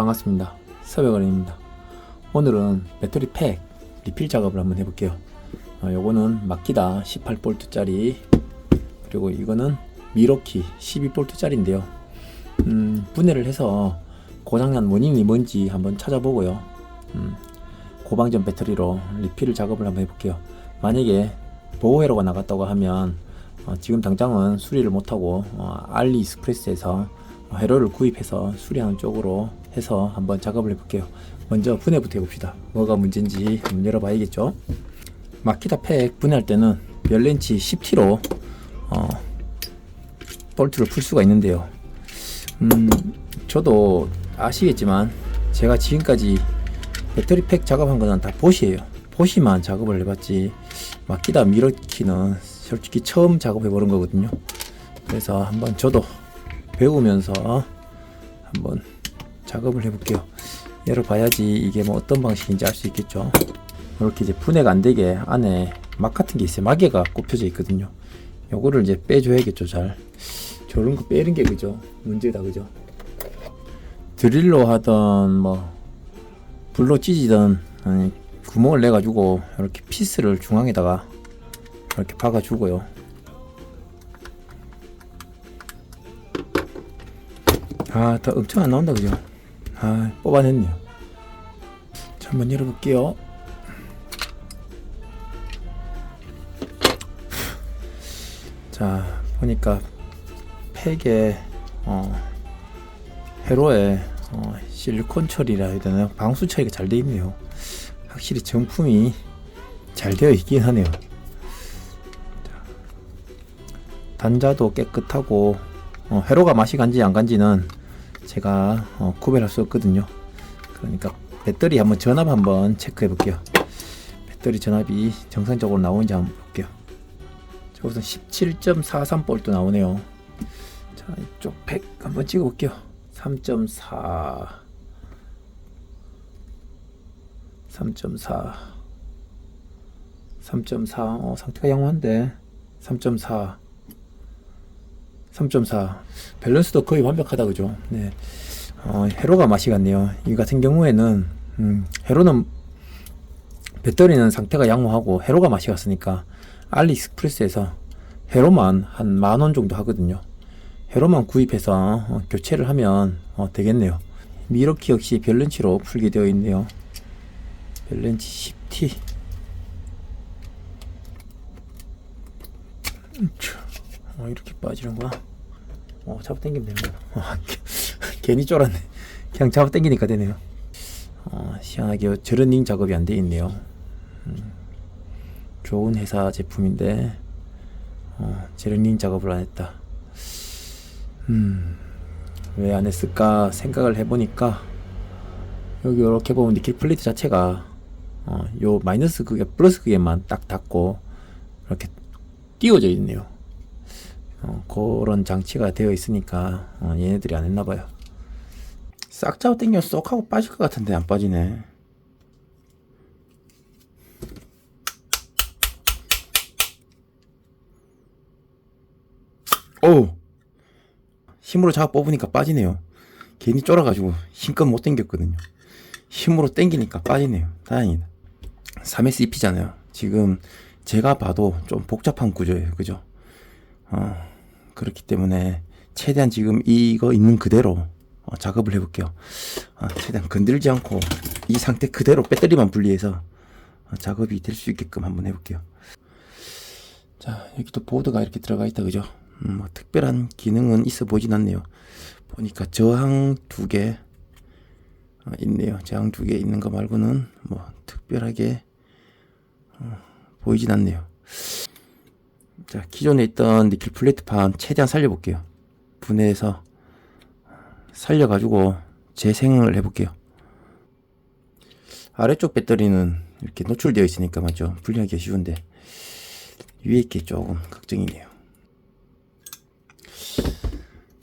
반갑습니다. 서백원입니다. 오늘은 배터리 팩 리필 작업을 한번 해볼게요. 어, 요거는 마키다 18V짜리 그리고 이거는 미로키 12V짜리인데요. 음, 분해를 해서 고장난 원인이 뭔지 한번 찾아보고요. 음, 고방전 배터리로 리필 작업을 한번 해볼게요. 만약에 보호회로가 나갔다고 하면 어, 지금 당장은 수리를 못하고 어, 알리익스프레스에서 회로를 구입해서 수리하는 쪽으로 해서 한번 작업을 해볼게요. 먼저 분해부터 해봅시다. 뭐가 문제인지 한번 열어봐야겠죠. 마키다 팩 분해할 때는 열렌치 10T로 어, 볼트를 풀 수가 있는데요. 음, 저도 아시겠지만 제가 지금까지 배터리 팩 작업한 거는 다 보시예요. 보시만 작업을 해봤지 마키다 미러키는 솔직히 처음 작업해보는 거거든요. 그래서 한번 저도 배우면서 한번 작업을 해볼게요. 열어봐야지 이게 뭐 어떤 방식인지 알 수 있겠죠. 이렇게 이제 분해가 안 되게 안에 막 같은 게 있어요. 마개가 꼽혀져 있거든요. 요거를 이제 빼줘야겠죠, 잘. 저런 거 빼는 게 그죠? 문제다, 그죠? 드릴로 하던 뭐 불로 찢이던 아니, 구멍을 내 가지고 이렇게 피스를 중앙에다가 이렇게 박아 주고요. 아, 더 엄청 안 나온다, 그죠? 아, 뽑아냈네요. 자, 한번 열어볼게요. 자, 보니까 팩에, 어, 회로에, 어, 실리콘 처리라 해야 되나요? 방수 처리가 잘 되어 있네요. 확실히 정품이 잘 되어 있긴 하네요. 자, 단자도 깨끗하고, 어, 회로가 맛이 간지 안 간지는 제가 어, 구별할 수 없거든요. 그러니까 배터리 한번 전압 한번 체크해 볼게요. 배터리 전압이 정상적으로 나오는지 한번 볼게요. 자, 우선 17.43V 나오네요. 자, 이쪽 100 한번 찍어 볼게요. 3.4 3.4 3.4 어, 상태가 양호한데 3.4 3.4 밸런스도 거의 완벽하다 그죠? 네. 어, 헤로가 맛이 같네요. 이 같은 경우에는 음, 헤로는 배터리는 상태가 양호하고 헤로가 맛이 갔으니까 알리익스프레스에서 헤로만 한 만 원 정도 하거든요. 헤로만 구입해서 어, 교체를 하면 어, 되겠네요. 미러키 역시 별렌치로 풀게 되어 있네요. 별렌치 10T 어, 이렇게 빠지는구나. 어, 잡아 당기면 되는 어, 괜히 쫄았네. 그냥 잡아 당기니까 되네요. 어, 희한하게 저런닝 작업이 안 돼 있네요. 음, 좋은 회사 제품인데, 어, 저런닝 작업을 안 했다. 음, 왜 안 했을까 생각을 해보니까, 여기 이렇게 보면 니켈 플레이트 자체가, 어, 요 마이너스 그게 플러스 그게만 딱 닿고, 이렇게 띄워져 있네요. 어, 그런 장치가 되어 있으니까 어, 얘네들이 안 했나 봐요. 싹 잡아 당겨 쏙 하고 빠질 것 같은데 안 빠지네. 오! 힘으로 잡아 뽑으니까 빠지네요. 괜히 쫄아가지고 힘껏 못 당겼거든요. 힘으로 당기니까 빠지네요. 다행이다. 3S EP잖아요. 지금 제가 봐도 좀 복잡한 구조예요. 그죠? 어, 그렇기 때문에 최대한 지금 이거 있는 그대로 어, 작업을 해볼게요. 어, 최대한 건들지 않고 이 상태 그대로 배터리만 분리해서 어, 작업이 될 수 있게끔 한번 해볼게요. 자, 여기 또 보드가 이렇게 들어가 있다, 그죠? 음, 뭐 특별한 기능은 있어 보진 않네요. 보니까 저항 두개 어, 있네요. 저항 두 개 있는 거 말고는 뭐 특별하게 어, 보이진 않네요. 자, 기존에 있던 니켈 플레이트판 최대한 살려볼게요. 분해해서 살려가지고 재생을 해볼게요. 아래쪽 배터리는 이렇게 노출되어 있으니까 맞죠? 분리하기 쉬운데 위에 게 조금 걱정이네요.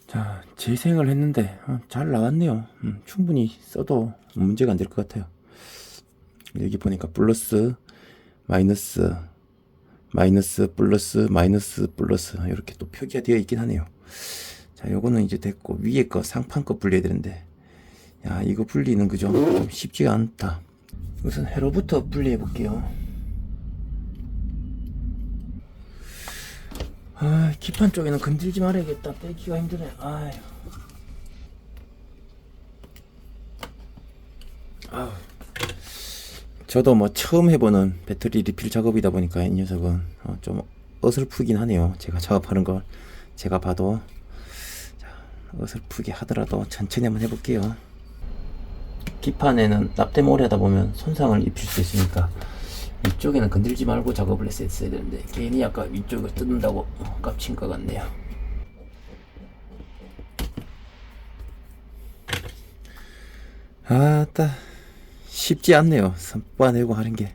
자, 재생을 했는데 어, 잘 나왔네요. 음, 충분히 써도 문제가 안 될 것 같아요. 여기 보니까 플러스, 마이너스, 마이너스 플러스 마이너스 플러스 이렇게 또 표기가 되어 있긴 하네요. 자 요거는 이제 됐고 위에 거 상판 거 분리해야 되는데. 야 이거 분리는 그죠? 좀 쉽지가 않다. 우선 회로부터 분리해 볼게요. 아 기판 쪽에는 건들지 말아야겠다. 빼기가 힘드네. 아휴. 아우. 저도 뭐 처음 해보는 배터리 리필 작업이다 보니까 이 녀석은 어, 좀 어설프긴 하네요. 제가 작업하는 걸 제가 봐도. 자, 어설프게 하더라도 천천히 한번 해볼게요. 기판에는 납땜 오래 하다 보면 손상을 입힐 수 있으니까 위쪽에는 건들지 말고 작업을 했어야 되는데 괜히 아까 위쪽을 뜯는다고 어, 깝친 것 같네요. 아따 쉽지 않네요. 선 뽑아내고 하는 게.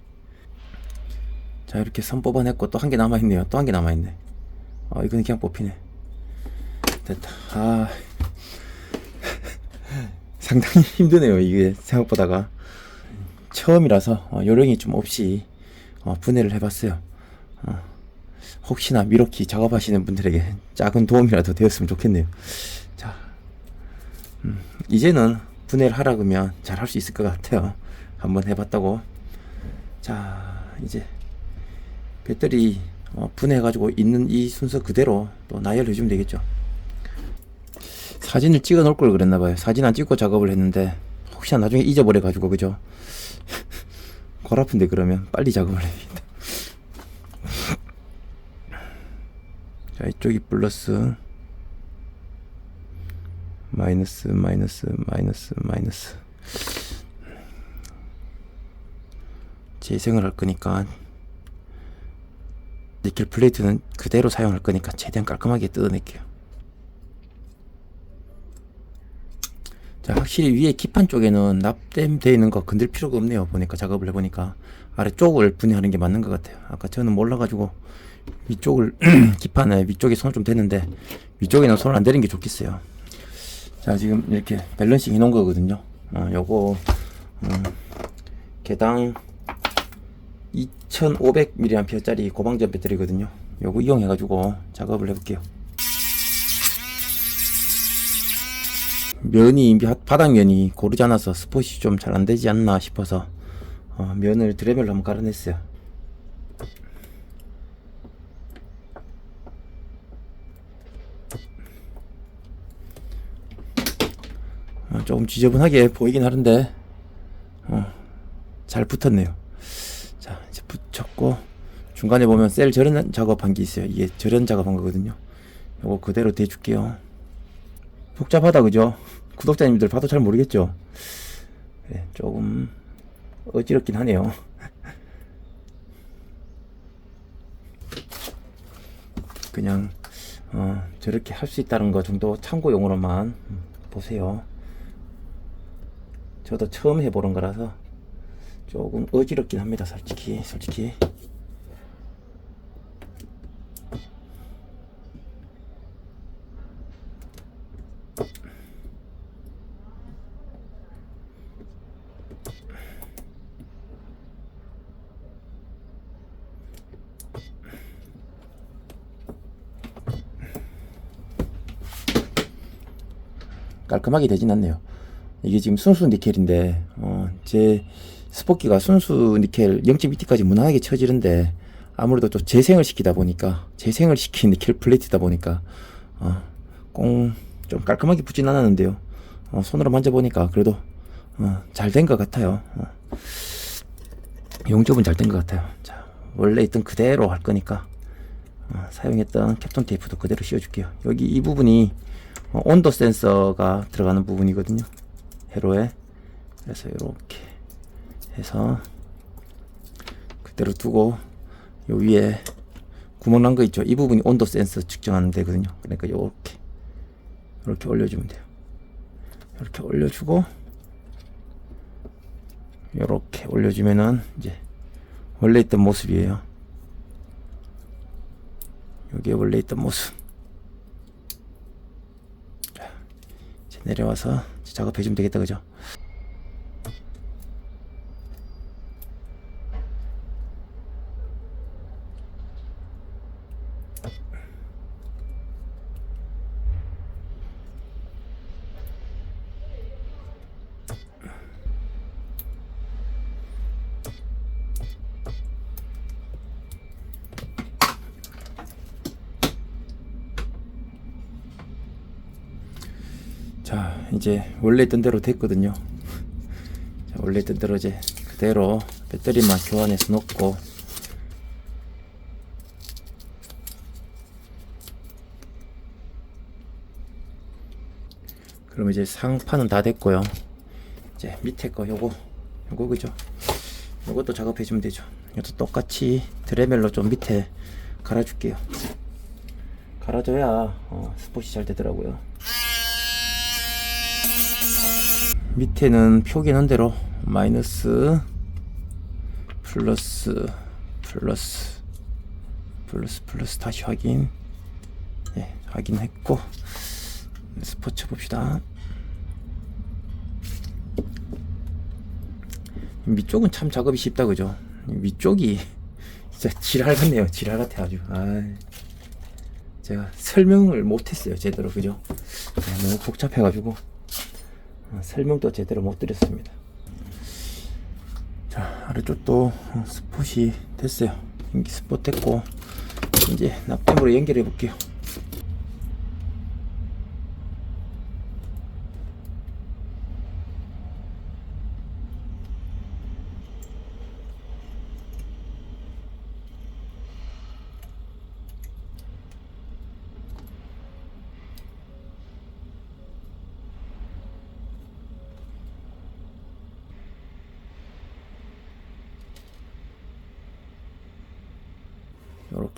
자 이렇게 선 뽑아냈고 또 한 개 남아있네요. 또 한 개 남아있네. 아 이거는 그냥 뽑히네. 됐다. 아. 상당히 힘드네요 이게 생각보다가. 처음이라서 어, 요령이 좀 없이 어, 분해를 해봤어요. 어, 혹시나 미로키 작업하시는 분들에게 작은 도움이라도 되었으면 좋겠네요. 자. 음, 이제는 분해를 하라 그러면 잘 할 수 있을 것 같아요 한번 해봤다고. 자 이제 배터리 어, 분해해가지고 있는 이 순서 그대로 또 나열해 주면 되겠죠. 사진을 찍어 놓을 걸 그랬나 봐요. 사진 안 찍고 작업을 했는데 혹시나 나중에 잊어버려 가지고 그죠? 골 아픈데 그러면 빨리 작업을 해야겠다. 자 이쪽이 플러스 마이너스 마이너스 마이너스 마이너스 재생을 할 거니까 니켈 플레이트는 그대로 사용할 거니까 최대한 깔끔하게 뜯어낼게요. 자 확실히 위에 기판 쪽에는 납땜되어 있는 거 건들 필요가 없네요. 보니까 작업을 해보니까 아래쪽을 분해하는 게 맞는 것 같아요. 아까 저는 몰라가지고 위쪽을 기판에 위쪽에 손을 좀 대는데 위쪽에는 손을 안 대는 게 좋겠어요. 자 지금 이렇게 밸런싱 해놓은 거거든요. 어, 요거 음, 개당 2500mAh 짜리 고방전 배터리거든요. 요거 이용해 가지고 작업을 해볼게요. 면이 바닥면이 고르지 않아서 스폿이 좀잘 안되지 않나 싶어서 어, 면을 드레멜로 한번 갈아냈어요. 어, 조금 지저분하게 보이긴 하는데 어, 잘 붙었네요. 자 붙였고 중간에 보면 셀 절연 작업한 게 있어요. 이게 절연 작업한 거거든요. 요거 그대로 대줄게요. 복잡하다 그죠? 구독자님들 봐도 잘 모르겠죠? 네, 조금 어지럽긴 하네요. 그냥 어, 저렇게 할 수 있다는 거 정도 참고용으로만 보세요. 저도 처음 해보는 거라서 조금 어지럽긴 합니다 솔직히 솔직히 깔끔하게 되진 않네요. 이게 지금 순수 니켈인데, 어, 제 스포키가 순수 니켈 0.2T까지 무난하게 쳐지는데, 아무래도 또 재생을 시키다 보니까, 재생을 시킨 니켈 플레이트다 보니까, 어, 꽁좀 깔끔하게 붙진 않았는데요. 어, 손으로 만져보니까 그래도, 어, 잘된 것 같아요. 어. 용접은 잘 된 것 같아요. 자, 원래 있던 그대로 할 거니까, 어, 사용했던 캡톤 테이프도 그대로 씌워줄게요. 여기 이 부분이 어, 온도 센서가 들어가는 부분이거든요. 회로에 그래서 이렇게 해서 그대로 두고 요 위에 구멍 난 거 있죠. 이 부분이 온도 센서 측정하는 데거든요. 그러니까 요렇게 이렇게 올려주면 돼요. 이렇게 올려주고 이렇게 올려주면은 이제 원래 있던 모습이에요. 여기에 원래 있던 모습. 이제 내려와서 작업해주면 되겠다, 그죠? 이제 원래 있던 대로 됐거든요. 자, 원래 있던 대로 이제 그대로 배터리만 교환해서 놓고 그럼 이제 상판은 다 됐고요. 이제 밑에 거 요거 요거 그죠? 요것도 작업해 주면 되죠. 이것도 똑같이 드레멜로 좀 밑에 갈아줄게요. 갈아줘야 어, 스폿이 잘 되더라고요. 밑에는 표기는 대로 마이너스 플러스 플러스 플러스 플러스 다시 확인. 예 확인했고. 스포츠 봅시다. 위쪽은 참 작업이 쉽다 그죠? 위쪽이 진짜 지랄 같네요. 지랄 같아 아주. 아 제가 설명을 못했어요 제대로 그죠? 아, 너무 복잡해 가지고. 어, 설명도 제대로 못 드렸습니다. 자 아래쪽도 어, 스폿이 됐어요. 스폿 됐고 이제 납땜으로 연결해 볼게요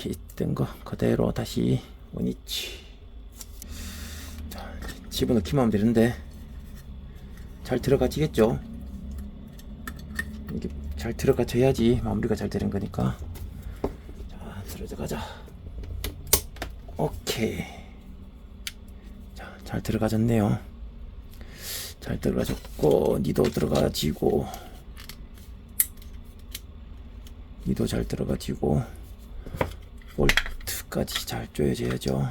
이렇게 있던 거 그대로 다시 원위치. 자, 집어넣기만 하면 되는데 잘 들어가지겠죠? 이게 잘 들어가져야지 마무리가 잘 되는 거니까. 자 들어가자. 오케이. 자 잘 들어가졌네요. 잘 들어가졌고 니도 들어가지고. 니도 잘 들어가지고 볼트까지 잘 조여져야죠.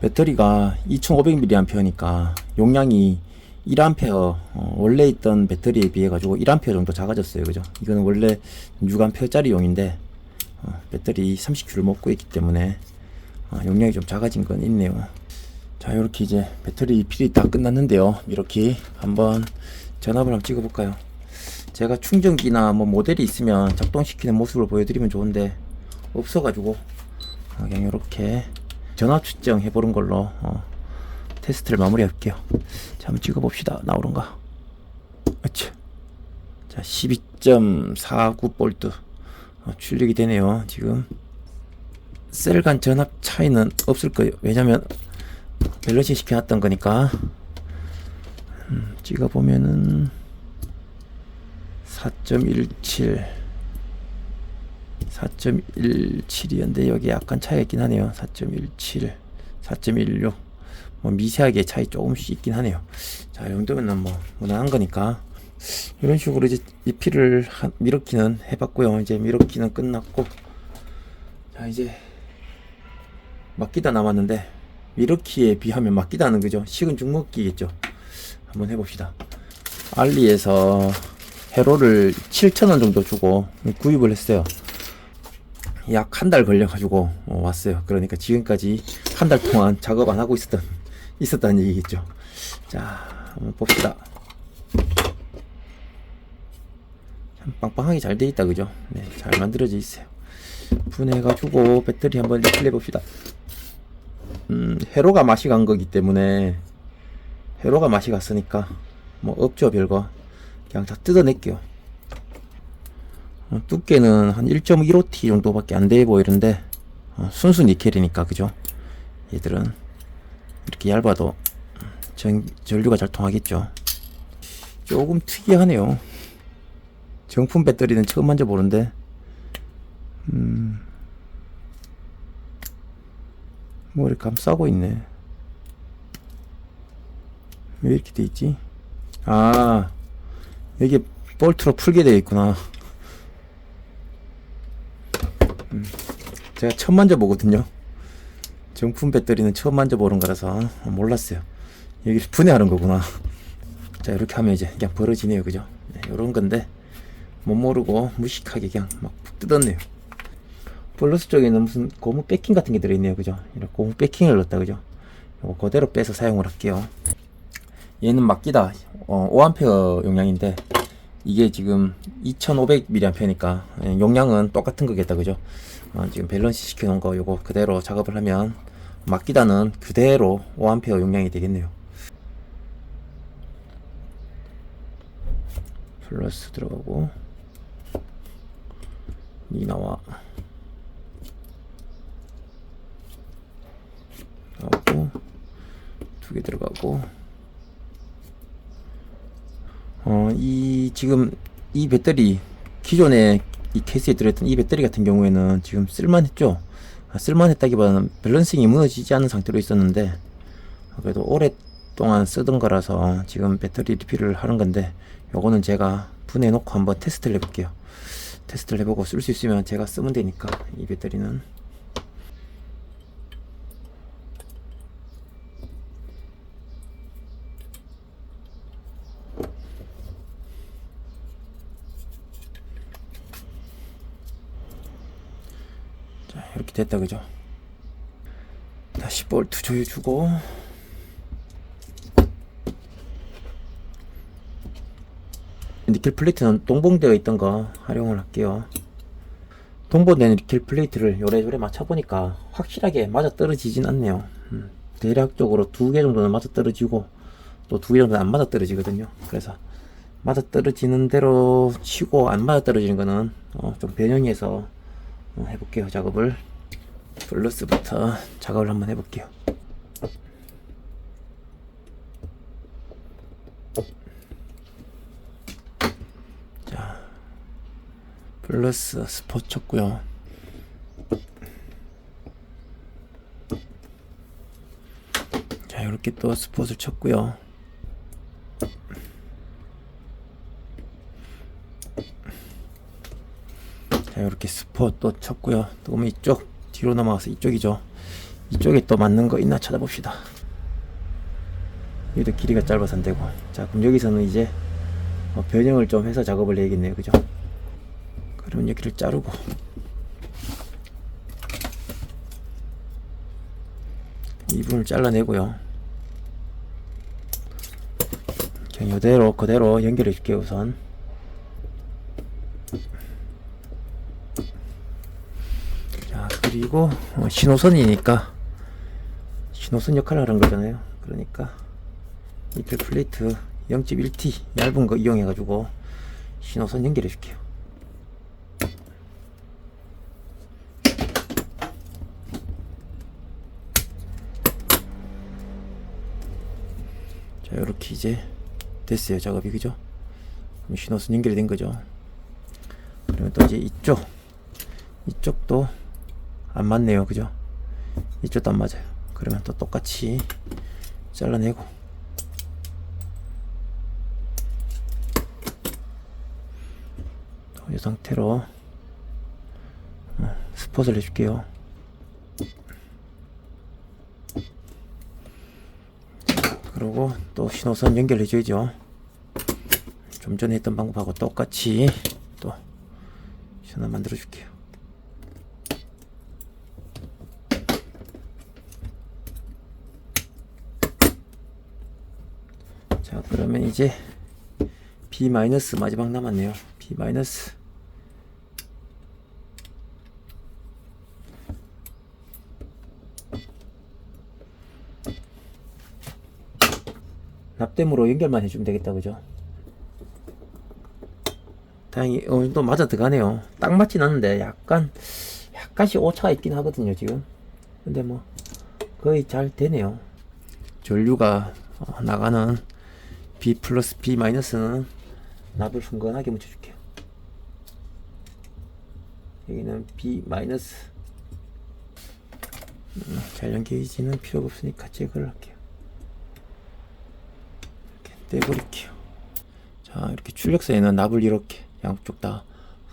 배터리가 2500mAh니까 용량이 1A 어, 원래 있던 배터리에 비해 가지고 1A 정도 작아졌어요. 그죠? 이거는 원래 6A짜리 용인데 어, 배터리 30Q를 먹고 있기 때문에 어, 용량이 좀 작아진 건 있네요. 자, 이렇게 이제 배터리 필이 다 끝났는데요. 이렇게 한번 전압을 한번 찍어 볼까요? 제가 충전기나 뭐 모델이 있으면 작동시키는 모습을 보여드리면 좋은데 없어가지고 어, 그냥 이렇게 전압 측정 해보는 걸로 어, 테스트를 마무리 할게요. 자 한번 찍어봅시다. 나오는가? 그쵸 자 12.49볼트. 어, 출력이 되네요 지금. 셀간 전압 차이는 없을 거예요. 왜냐면 밸런싱 시켜놨던 거니까. 음, 찍어보면은 4.17 4.17이었는데 여기 약간 차이가 있긴 하네요. 4.17, 4.16. 뭐 미세하게 차이 조금씩 있긴 하네요. 자, 이 정도면은 뭐 무난한 거니까 이런 식으로 이제 이 피를 한, 미러키는 해봤고요. 이제 미러키는 끝났고 자 이제 막기다 남았는데 미러키에 비하면 막기다는 그죠? 식은 죽먹기겠죠. 한번 해봅시다. 알리에서 회로를 7,000원 정도 주고 구입을 했어요. 약 한 달 걸려가지고 어, 왔어요. 그러니까 지금까지 한 달 동안 작업 안 하고 있었던 있었다는 얘기겠죠. 자, 한번 봅시다. 참 빵빵하게 잘 돼 있다, 그죠? 네, 잘 만들어져 있어요. 분해가지고 배터리 한번 리필해 봅시다. 음, 회로가 맛이 간 거기 때문에 회로가 맛이 갔으니까 뭐 없죠, 별거. 그냥 다 뜯어낼게요. 어, 두께는 한 1.15T 정도밖에 안 돼 보이는데 어, 순수 니켈이니까 그죠? 얘들은 이렇게 얇아도 전, 전류가 잘 통하겠죠. 조금 특이하네요. 정품 배터리는 처음 만져보는데 음, 뭐 이렇게 감싸고 있네. 왜 이렇게 돼 있지? 아, 이게 볼트로 풀게 되어 있구나. 음, 제가 처음 만져보거든요. 정품 배터리는 처음 만져보는 거라서 몰랐어요. 여기를 분해하는 거구나. 자, 이렇게 하면 이제 그냥 벌어지네요. 그죠? 네, 요런 건데, 못 모르고 무식하게 그냥 막 뜯었네요. 플러스 쪽에는 무슨 고무 패킹 같은 게 들어있네요. 그죠? 이렇게 고무 패킹을 넣었다. 그죠? 요거 그대로 빼서 사용을 할게요. 얘는 막기다 어, 5A 용량인데 이게 지금 2500mAh니까 용량은 똑같은 거겠다 그죠? 어, 지금 밸런스 시켜 놓은 거 요거 그대로 작업을 하면 막기다는 그대로 5A 용량이 되겠네요. 플러스 들어가고 이 나와. 나오고 두 개 들어가고 어 이 지금 이 배터리 기존에 이 케이스에 들어있던 이 배터리 같은 경우에는 지금 쓸만했죠? 아, 쓸만했다기보다는 밸런싱이 무너지지 않은 상태로 있었는데 그래도 오랫동안 쓰던 거라서 지금 배터리 리필을 하는 건데 요거는 제가 분해 놓고 한번 테스트를 해볼게요. 테스트를 해보고 쓸 수 있으면 제가 쓰면 되니까 이 배터리는 됐다 그죠? 다시 볼트 조여주고. 니켈 플레이트는 동봉되어 있던 거 활용을 할게요. 동봉된 니켈 플레이트를 요래요래 맞춰보니까 확실하게 맞아 떨어지진 않네요. 음, 대략적으로 두 개 정도는 맞아 떨어지고 또 두 개 정도는 안 맞아 떨어지거든요. 그래서 맞아 떨어지는 대로 치고 안 맞아 떨어지는 거는 어, 좀 변형해서 어, 해볼게요 작업을 플러스부터 작업을 한번 해볼게요. 자 플러스 스포 쳤고요. 자 이렇게 또 스폿을 쳤고요. 자 이렇게 스포 또 쳤고요. 또 이쪽 뒤로 넘어가서 이쪽이죠. 이쪽에 또 맞는 거 있나 찾아봅시다. 여기도 길이가 짧아서 안 되고. 자 그럼 여기서는 이제 어, 변형을 좀 해서 작업을 해야겠네요. 그죠? 그러면 여기를 자르고. 이 부분을 잘라내고요. 그냥 이대로 그대로 연결해 줄게요 우선 자 그리고 어, 신호선이니까 신호선 역할을 하는 거잖아요. 그러니까 이틀 플레이트 0.1T 얇은 거 이용해 가지고 신호선 연결해 줄게요. 자 이렇게 이제 됐어요 작업이. 그죠? 신호선 연결이 된 거죠. 그러면 또 이제 이쪽 이쪽도 안 맞네요. 그죠? 이쪽도 안 맞아요. 그러면 또 똑같이 잘라내고. 이 상태로 어, 스폿을 해줄게요. 그리고 또 신호선 연결해 줘야죠. 좀 전에 했던 방법하고 똑같이 또 신호 만들어 줄게요 자 그러면 이제 B 마이너스 마지막 남았네요. B 마이너스. 납땜으로 연결만 해주면 되겠다 그죠? 다행히 어느 정도 맞아 들어가네요. 딱 맞진 않는데 약간 약간씩 오차가 있긴 하거든요 지금. 근데 뭐 거의 잘 되네요. 전류가 어, 나가는 B 플러스 B 마이너스는 납을 흥건하게 묻혀줄게요. 여기는 B 마이너스. 음, 잘연 게이지는 필요가 없으니까 제거를 할게요. 이렇게 떼버릴게요. 자 이렇게 출력선에는 납을 이렇게 양쪽 다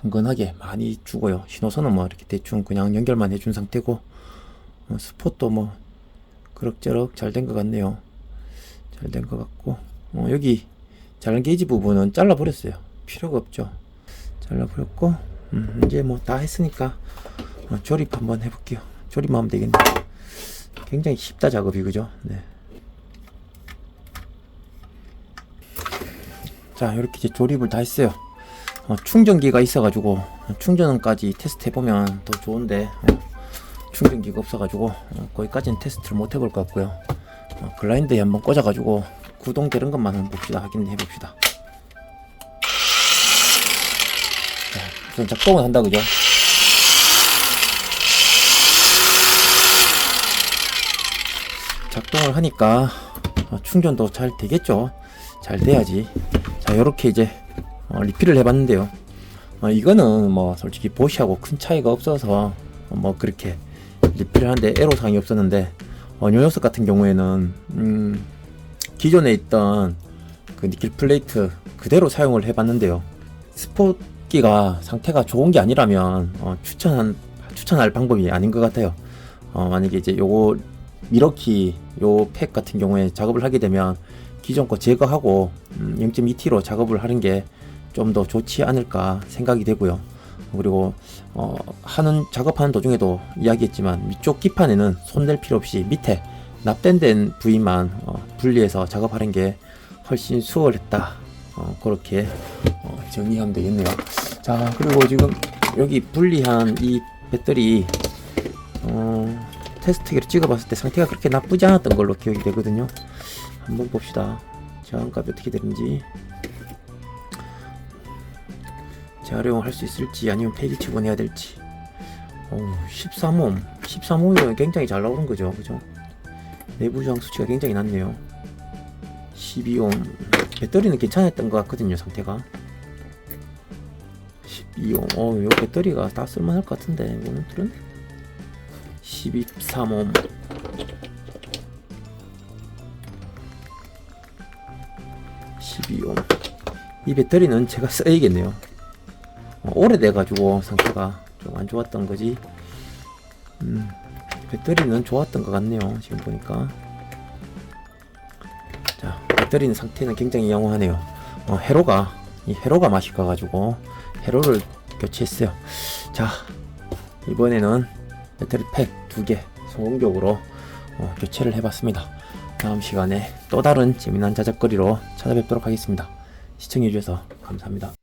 흥건하게 많이 주고요. 신호선은 뭐 이렇게 대충 그냥 연결만 해준 상태고 어, 스폿도 뭐 그럭저럭 잘 된 것 같네요. 잘 된 것 같고 어, 여기 잘린 게이지 부분은 잘라 버렸어요. 필요가 없죠. 잘라 버렸고 음, 이제 뭐 다 했으니까 어, 조립 한번 해볼게요. 조립만 하면 되겠네. 굉장히 쉽다 작업이. 그죠? 네. 자 이렇게 이제 조립을 다 했어요. 어, 충전기가 있어가지고 어, 충전까지 테스트 해보면 더 좋은데 어, 충전기가 없어가지고 어, 거기까지는 테스트를 못 해볼 것 같고요. 어, 글라인더에 한번 꽂아가지고 구동되는 것만 봅시다. 확인해 봅시다. 자, 우선 작동을 한다 그죠? 작동을 하니까 어, 충전도 잘 되겠죠? 잘 돼야지. 자 이렇게 이제 어, 리필을 해봤는데요. 어, 이거는 뭐 솔직히 보시하고 큰 차이가 없어서 어, 뭐 그렇게 리필을 하는데 애로사항이 없었는데 어, 요 녀석 같은 경우에는 음, 기존에 있던 그 니켈 플레이트 그대로 사용을 해봤는데요 스포기가 상태가 좋은 게 아니라면 어, 추천한 추천할 방법이 아닌 것 같아요 어, 만약에 이제 요거 미러키 요 팩 같은 경우에 작업을 하게 되면 기존 거 제거하고 음, 0.2T로 작업을 하는 게 좀 더 좋지 않을까 생각이 되고요. 그리고 어, 하는 작업하는 도중에도 이야기했지만 위쪽 기판에는 손댈 필요 없이 밑에 납땜된 부위만 어, 분리해서 작업하는 게 훨씬 수월했다. 어, 그렇게 어, 정리하면 되겠네요. 자 그리고 지금 여기 분리한 이 배터리 어, 테스트기를 찍어봤을 때 상태가 그렇게 나쁘지 않았던 걸로 기억이 되거든요. 한번 봅시다. 저항값이 어떻게 되는지. 재활용을 할수 있을지 아니면 폐기치 보내야 될지. 오, 13옴. 13옴이면 굉장히 잘 나오는 거죠. 그죠? 내부 저항 수치가 굉장히 낮네요. 12옴. 배터리는 괜찮았던 것 같거든요, 상태가. 12옴. 어, 요 배터리가 다 쓸만할 것 같은데, 이거는 13옴. (12옴) 이 배터리는 제가 써야겠네요 어, 오래돼가지고 상태가 좀 안 좋았던 거지 음, 배터리는 좋았던 것 같네요 지금 보니까 자 배터리는 상태는 굉장히 양호하네요. 어, 회로가 이 회로가 맛이 가가지고 회로를 교체했어요. 자 이번에는 배터리 팩 두 개 성공적으로 어, 교체를 해봤습니다. 다음 시간에 또 다른 재미난 자작거리로 찾아뵙도록 하겠습니다. 시청해주셔서 감사합니다